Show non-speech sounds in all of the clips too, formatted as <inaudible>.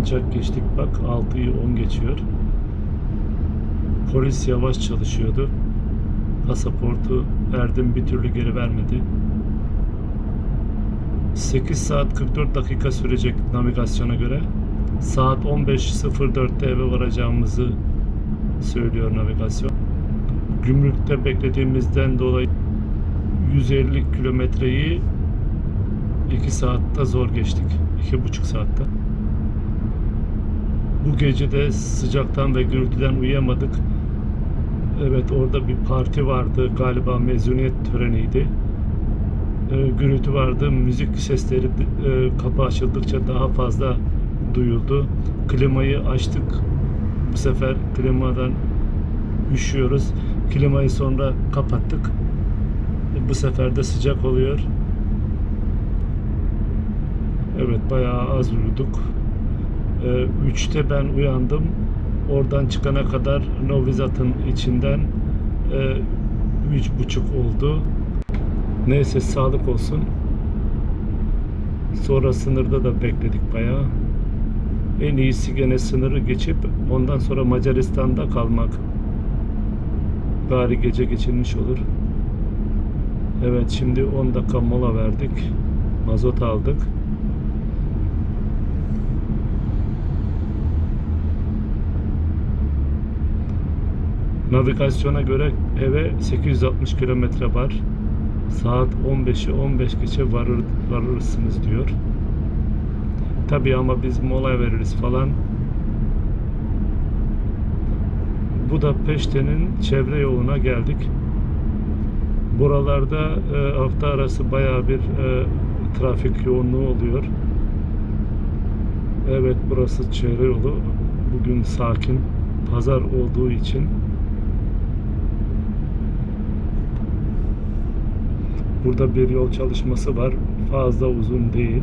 ancak geçtik bak 6'yı 10 geçiyor. Polis yavaş çalışıyordu. Pasaportu verdim bir türlü geri vermedi. 8 saat 44 dakika sürecek navigasyona göre. Saat 15.04'te eve varacağımızı söylüyor navigasyon. Gümrükte beklediğimizden dolayı 150 kilometreyi 2 saatte zor geçtik. 2,5 saatte. Bu gece de sıcaktan ve gürültüden uyuyamadık. Evet orada bir parti vardı. Galiba mezuniyet töreniydi. Ee, gürültü vardı. Müzik sesleri e, kapı açıldıkça daha fazla duyuldu. Klimayı açtık. Bu sefer klimadan üşüyoruz. Klimayı sonra kapattık. Bu sefer de sıcak oluyor. Evet bayağı az uyuduk. Ee, Üçte ben uyandım. Oradan çıkana kadar Novizat'ın içinden e, üç buçuk oldu. Neyse sağlık olsun. Sonra sınırda da bekledik bayağı. En iyisi gene sınırı geçip ondan sonra Macaristan'da kalmak. Bari gece geçirmiş olur. Evet şimdi 10 dakika mola verdik. Mazot aldık. Navigasyona göre eve 860 kilometre var. Saat 15'i 15 geçe varır, varırsınız diyor. Tabii ama biz mola veririz falan. Bu da Peşte'nin çevre yoluna geldik. Buralarda e, hafta arası bayağı bir e, trafik yoğunluğu oluyor. Evet burası çevre yolu. Bugün sakin. Pazar olduğu için Burada bir yol çalışması var. Fazla uzun değil.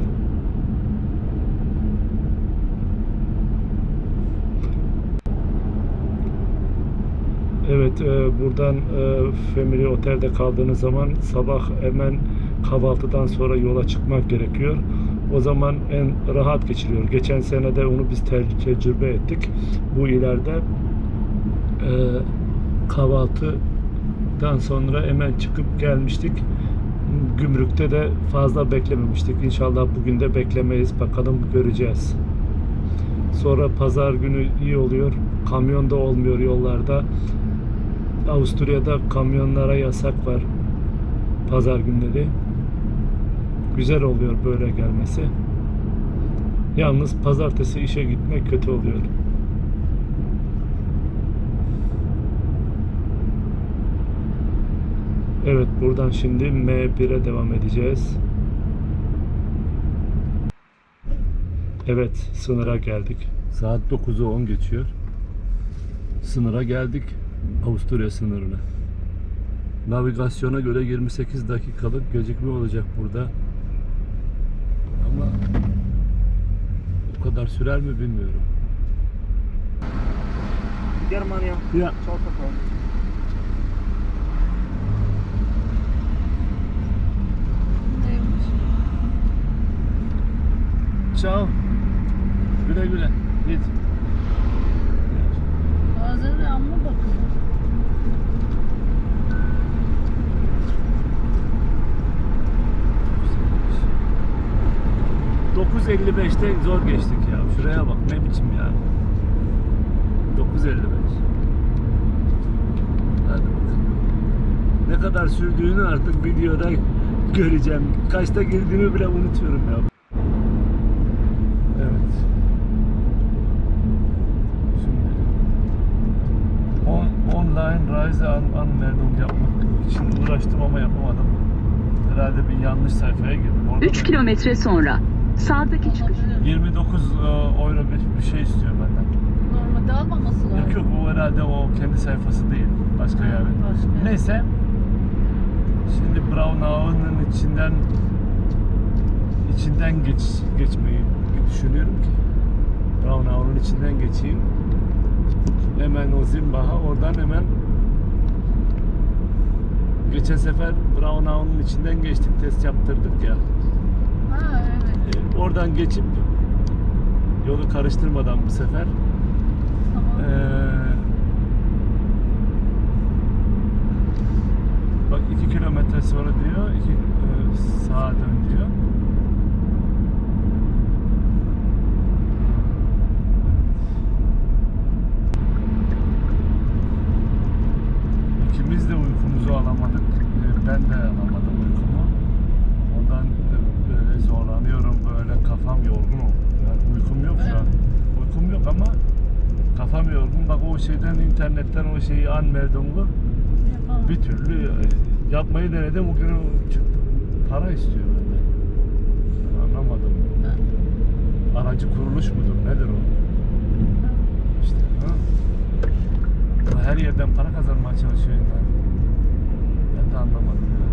Evet, e, buradan e, Family Otel'de kaldığınız zaman sabah hemen kahvaltıdan sonra yola çıkmak gerekiyor. O zaman en rahat geçiriyor. Geçen sene de onu biz te- tecrübe ettik. Bu ileride e, kahvaltıdan sonra hemen çıkıp gelmiştik. Gümrükte de fazla beklememiştik. İnşallah bugün de beklemeyiz. Bakalım göreceğiz. Sonra pazar günü iyi oluyor. Kamyon da olmuyor yollarda. Avusturya'da kamyonlara yasak var. Pazar günleri. Güzel oluyor böyle gelmesi. Yalnız pazartesi işe gitmek kötü oluyor. Evet buradan şimdi M1'e devam edeceğiz. Evet sınıra geldik. Saat 9'u 10 geçiyor. Sınıra geldik. Avusturya sınırına. Navigasyona göre 28 dakikalık gecikme olacak burada. Ama o kadar sürer mi bilmiyorum. Germania. Ya Ciao Ciao. Güle güle. Git. Bazen de amma bakıyor. ...9.55'te zor geçtik ya. Şuraya bak ne biçim ya. 9.55. Hadi bakalım. Ne kadar sürdüğünü artık videoda göreceğim. Kaçta girdiğimi bile unutuyorum ya. Evet. Şimdi on, Reise an Anmeldung yapmak için uğraştım ama yapamadım. Herhalde bir yanlış sayfaya girdim. Orada 3 da- kilometre sonra sağdaki çıkış. 29 e, euro bir, bir şey istiyor benden. Normalde almaması lazım. Yok yok o herhalde o kendi sayfası değil. Başka yani. Başka. Neyse. Şimdi Braunau'nun içinden içinden geç geçmeyi düşünüyorum ki. Braunau'nun içinden geçeyim. Hemen o Zimbach'a oradan hemen geçen sefer Braunau'nun içinden geçtik test yaptırdık ya. Ha evet. E, oradan geçip Yolu karıştırmadan bu sefer. Tamam. Ee, bak 2 kilometre sonra diyor, iki, e, sağa dön diyor. İkimiz de uykumuzu alamadık. Ee, Ben de alamadım uykumu. Ondan böyle zorlanıyorum, böyle kafam yorgun oldu. Yani uykum yok şu an. Uykum yok ama kafam yorgun. Bak o şeyden internetten o Yapalım. bir türlü e, yapmayı denedim. O gün çıktı. Para istiyor benden. Anlamadım. Aracı kuruluş mudur? Nedir o? İşte ha? Her yerden para kazanmaya çalışıyor yani. Ben de anlamadım ya.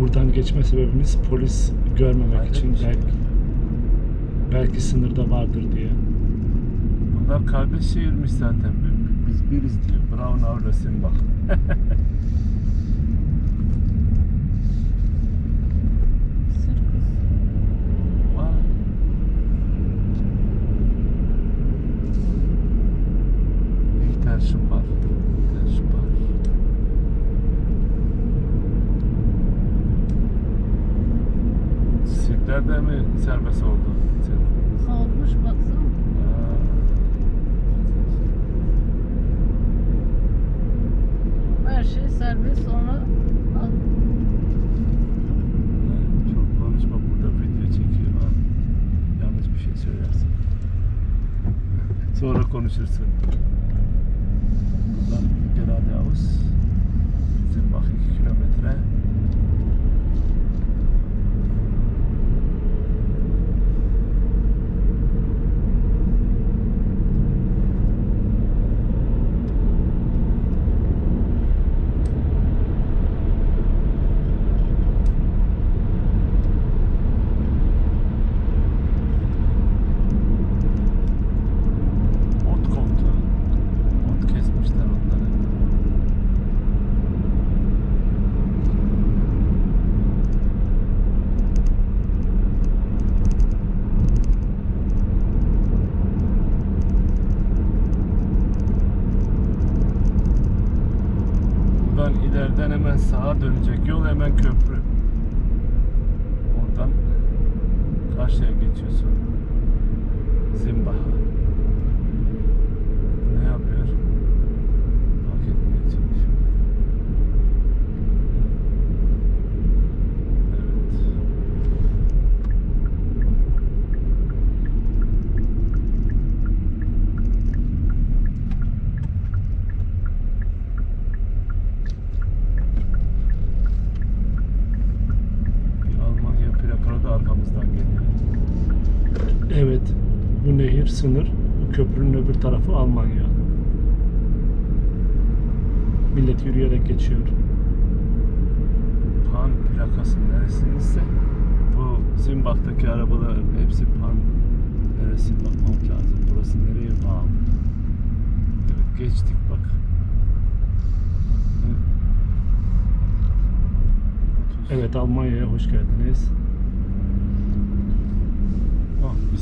Buradan geçme sebebimiz polis görmemek Hayret için bir şey. belki belki sınırda vardır diye. Bunlar kardeş şehirmiş zaten. Biz biriz diyor. Brown avlasın bak. <laughs> Sirklerde mi serbest oldu? Olmuş baksana. Aa. Her şey serbest sonra al. Evet, Çok konuşma burada video çekiyor ha. Yanlış bir şey söylersin. <laughs> Sonra konuşursun. Buradan geradeaus. Bizim bak 2 kilometre. Ot koptu. Ot kesmişler onları. İleriden hemen sağa dönecek yol hemen köprü. Oradan karşıya geçiyorsun. Zimba. Ne yapıyor? Fark etmeye çalışıyor. Evet. Bir Almanya plakalı da arkamızdan geliyor. Evet. Bu nehir sınır. Bu köprünün öbür tarafı Almanya. Millet yürüyerek geçiyor. Pan plakası neresindeyse bu Zimbabwe'daki arabalar hepsi Pan neresi bakmam lazım. Burası nereye bağlı? Evet geçtik bak. Evet Almanya'ya hoş geldiniz.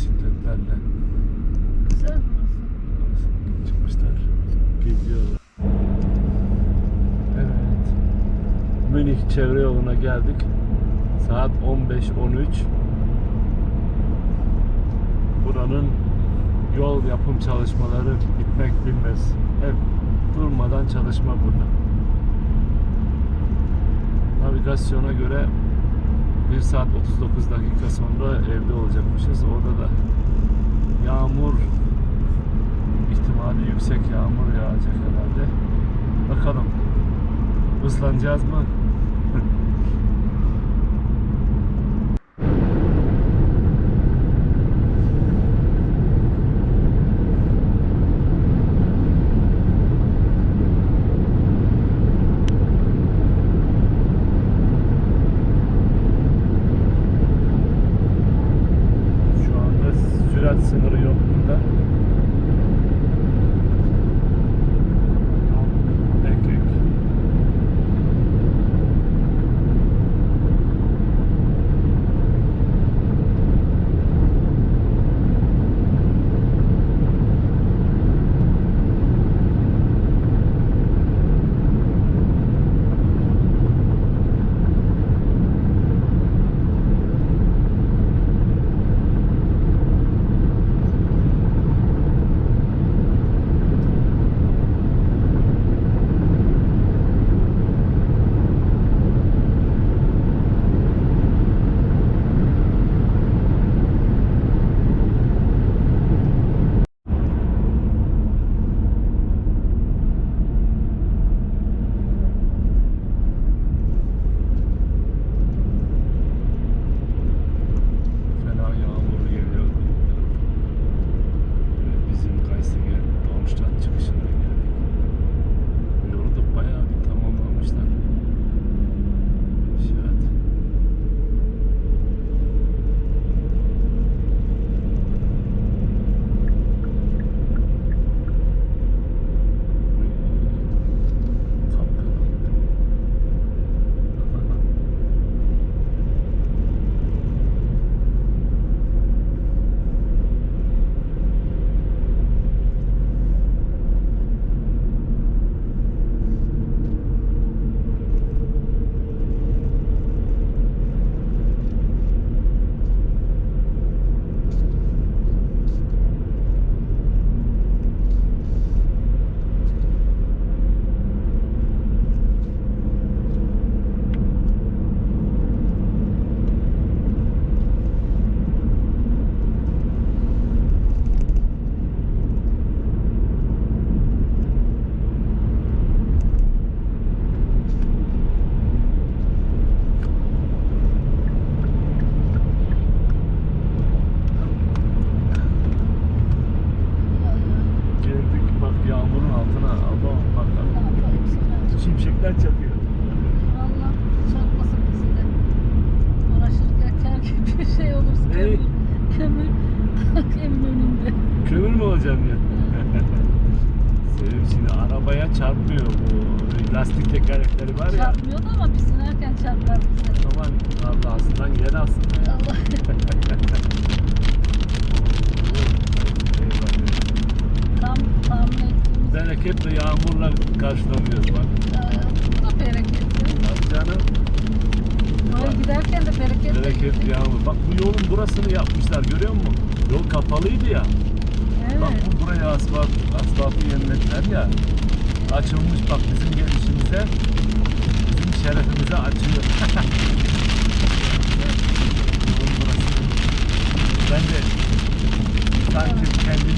Bisikletlerle Güzel çıkmışlar. Geziyorlar. Evet. Münih çevre yoluna geldik. Saat 15.13. Buranın yol yapım çalışmaları bitmek bilmez. Hep durmadan çalışma burada. Navigasyona göre 1 saat 39 dakika sonra evde olacakmışız. Orada da yağmur ihtimali yüksek yağmur yağacak herhalde. Bakalım ıslanacağız mı? şimşekler çatıyor. Valla çatmasın bizi de. Uğraşırken bir şey olursa. Evet. Kömür. Kömür önünde. Kömür mü olacağım ya? Söyleyeyim şimdi arabaya çarpmıyor bu lastik tekerlekleri var ya. Çarpmıyordu ama biz sinerken çarpar bize. Aman Allah'ından gider aslında ya. Allah. <laughs> Bereketle yağmurla karşılamıyoruz bak. Bu da bereketli. Tabii canım. Oraya giderken de bereketli. Bereket yağmur. Bak bu yolun burasını yapmışlar görüyor musun? Yol kapalıydı ya. Bak Evet. bu buraya asfalt, asfaltı yenilediler ya. Açılmış bak bizim gelişimize, bizim şerefimize açıyor. <laughs> Yolun burası. Ben de sanki kendimi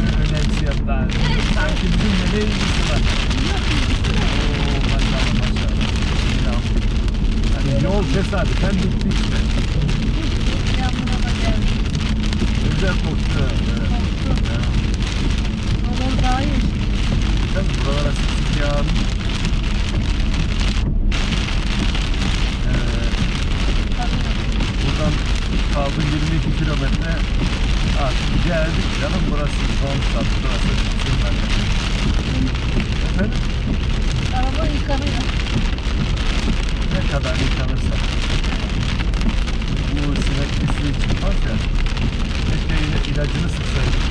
daha. Sanki bizimle ne ilgisi var? Oo maşallah maşallah. Ya. Hani yol tesadüfen bitti işte. Güzel koktu. Evet. Daha iyi. Tabii buralara sık yağın. Buradan kaldı 22 kilometre. Artık geldik canım burası son stat. Burası bizim memleket. Efendim Araba yıkanıyor. ne kadar yıkanırsa. Bu sinek pisliği çıkmaz ya. Keşke ilacını sıksaydık.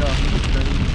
Yağmur üstlerim ilacı.